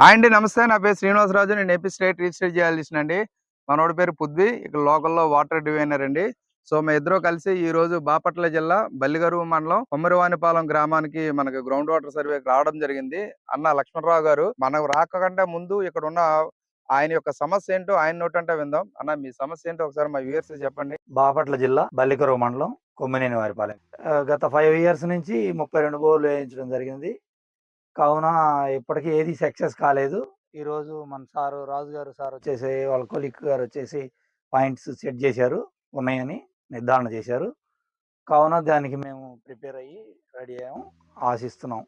Hi అండి నమస్తే. నా పేరు శ్రీనివాసరాజు. నేను ఏపీ స్టేట్ రిజిస్టర్ చేయాల్సిన అండి. మనోడి పేరు పుద్వి ఇక్కడ లోకల్లో వాటర్ డివైనర్ అండి. సో మా ఇద్దరు కలిసి ఈ రోజు బాపట్ల జిల్లా బల్లిగరువు మండలం కొమ్మరివానిపాలెం గ్రామానికి మనకు గ్రౌండ్ వాటర్ సర్వే రావడం జరిగింది. అన్న లక్ష్మణరావు గారు మనకు రాకకంటే ముందు ఇక్కడ ఉన్న ఆయన యొక్క సమస్య ఏంటో ఆయన నోటంటే విందాం. అన్న మీ సమస్య ఏంటో ఒకసారి మా వ్యూవర్స్ చెప్పండి. బాపట్ల జిల్లా బల్లిగరువు మండలం కొమ్మినేని వారిపాలెం గత ఫైవ్ ఇయర్స్ నుంచి ముప్పై రెండు బోర్లు వేయించడం జరిగింది. కావున ఇప్పటికీ ఏది సక్సెస్ కాలేదు. ఈరోజు మన సారు రాజు గారు సార్ వచ్చేసి వాళ్ళ కొలిక్ గారు వచ్చేసి పాయింట్స్ సెట్ చేశారు ఉన్నాయని నిర్ధారణ చేశారు. కావున దానికి మేము ప్రిపేర్ అయ్యి రెడీ అయ్యాము. ఆశిస్తున్నాం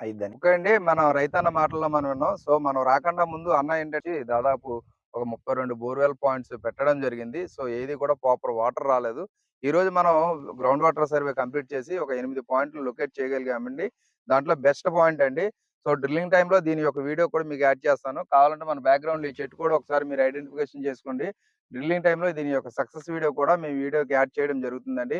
అయిద్దని. ఓకే అండి. మనం రైతన్న మాటల్లో మనం విన్నాం. సో మనం రాకుండా ముందు అన్న ఏంటంటే దాదాపు ఒక ముప్పై రెండు బోర్వెల్ పాయింట్స్ పెట్టడం జరిగింది. సో ఏది కూడా ప్రాపర్ వాటర్ రాలేదు. ఈ రోజు మనం గ్రౌండ్ వాటర్ సర్వే కంప్లీట్ చేసి ఒక ఎనిమిది పాయింట్లు లొకేట్ చేయగలిగామండి. దాంట్లో బెస్ట్ పాయింట్ అండి సో డ్రిల్లింగ్ టైంలో దీని యొక్క వీడియో కూడా మీకు యాడ్ చేస్తాను. కావాలంటే మన బ్యాక్గ్రౌండ్ ఈ చెట్టు కూడా ఒకసారి మీరు ఐడెంటిఫికేషన్ చేసుకోండి. డ్రిల్లింగ్ టైంలో దీని యొక్క సక్సెస్ వీడియో కూడా మేము వీడియోకి యాడ్ చేయడం జరుగుతుందండి.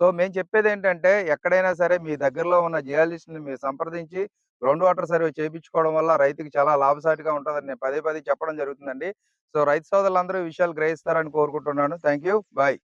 సో మేము చెప్పేది ఏంటంటే ఎక్కడైనా సరే మీ దగ్గరలో ఉన్న జియాలజిస్ట్ని మీరు సంప్రదించి గ్రౌండ్ వాటర్ సర్వే చేయించుకోవడం వల్ల రైతుకి చాలా లాభసాటిగా ఉంటుందని నేను పదే పదే చెప్పడం జరుగుతుందండి. సో రైతు సోదరులందరూ అందరూ విషయాలు గ్రహిస్తారని కోరుకుంటున్నాను. Thank you bye.